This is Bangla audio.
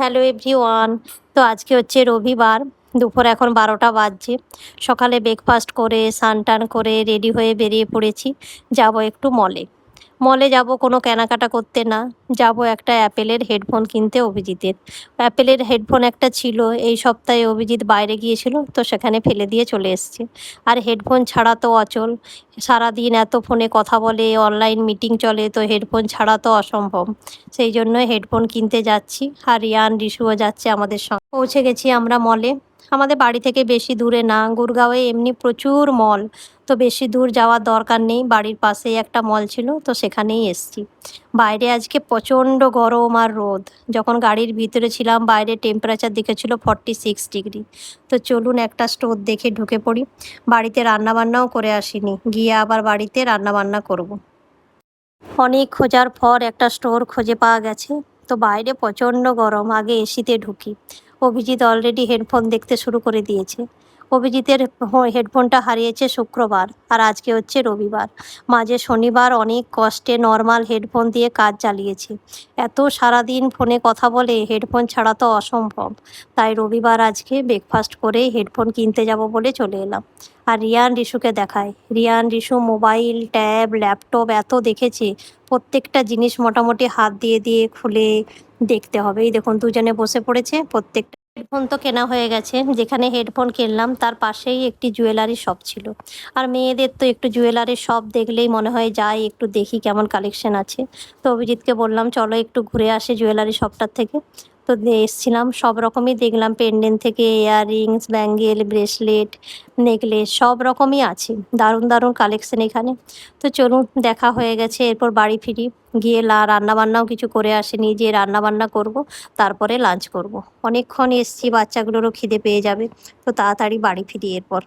হ্যালো এভরি ওয়ান তো আজকে হচ্ছে রবিবার, দুপুর এখন বারোটা বাজছে। সকালে ব্রেকফাস্ট করে স্নান টান করে রেডি হয়ে বেরিয়ে পড়েছি। যাব একটু মলে মলে যাব, কোনো কেনাকাটা করতে না। যাব একটা অ্যাপেলের হেডফোন কিনতে অভিজিতের। অ্যাপেলের হেডফোন একটা ছিল, এই সপ্তাহে অভিজিৎ বাইরে গিয়েছিল, তো সেখানে ফেলে দিয়ে চলে এসছে। আর হেডফোন ছাড়া তো অচল। সারাদিন এত ফোনে কথা বলে অনলাইন মিটিং চলে, তো হেডফোন ছাড়া তো অসম্ভব। সেই জন্য হেডফোন কিনতে যাচ্ছি। আর রিয়ান রিশুও যাচ্ছে আমাদের সঙ্গে। পৌঁছে গেছি আমরা মলে আমাদের বাড়ি থেকে বেশি দূরে না, গুরগাঁওয়ে এমনি প্রচুর মল তো বেশি দূর যাওয়ার দরকার নেই, বাড়ির পাশেই একটা মল ছিল, তো সেখানেই এসছি। বাইরে আজকে প্রচণ্ড গরম আর রোদ। যখন গাড়ির ভিতরে ছিলাম, বাইরে টেম্পারেচার দেখেছিল ফর্টি সিক্স ডিগ্রি তো চলুন একটা স্টোর দেখে ঢুকে পড়ি। বাড়িতে রান্নাবান্নাও করে আসিনি, গিয়ে আবার বাড়িতে রান্নাবান্না করব। অনেক খোঁজার পর একটা স্টোর খুঁজে পাওয়া গেছে। তো বাইরে প্রচণ্ড গরম, আগে এসিতে ঢুকি। অভিজিৎ অলরেডি হেডফোন দেখতে শুরু করে দিয়েছে। অভিজিতের হেডফোনটা হারিয়েছে শুক্রবার আর আজকে হচ্ছে রবিবার। মাঝে শনিবার অনেক কষ্টে নর্মাল হেডফোন দিয়ে কাজ চালিয়েছে। এত সারাদিন ফোনে কথা বলে হেডফোন ছাড়া তো অসম্ভব। তাই রবিবার আজকে ব্রেকফাস্ট করে হেডফোন কিনতে যাব বলে চলে এলাম। আর রিয়ান রিশুকে দেখায় Riyan Rishu mobile tab laptop এত দেখেছে, প্রত্যেকটা জিনিস মোটামুটি হাত দিয়ে দিয়ে খুলে দেখতে হবে। এই দেখুন, দুজনে বসে পড়েছে, প্রত্যেকটা হেডফোন তো কেনা হয়ে গেছে। যেখানে হেডফোন কিনলাম, তার পাশেই একটি জুয়েলারি শপ ছিল। আর মেয়েদের তো একটু জুয়েলারি শপ দেখলেই মনে হয়, যাই, একটু দেখি কেমন কালেকশন আছে। তো অভিজিৎকে বললাম, চলো একটু ঘুরে আসে জুয়েলারি শপটার থেকে। তো এসছিলাম, সব রকমই দেখলাম পেন্ডেন্ট থেকে ইয়াররিংস ব্যাঙ্গেল ব্রেসলেট নেকলেস সব রকমই আছে, দারুণ দারুণ কালেকশন এখানে তো চলুন, দেখা হয়ে গেছে, এরপর বাড়ি ফিরি, গিয়ে লা, রান্নাবান্নাও কিছু করে আসেনি, যে রান্নাবান্না করব, তারপরে লাঞ্চ করব। অনেকক্ষণ এসছি, বাচ্চাগুলোরও খিদে পেয়ে যাবে, তো তাড়াতাড়ি বাড়ি ফিরি এরপর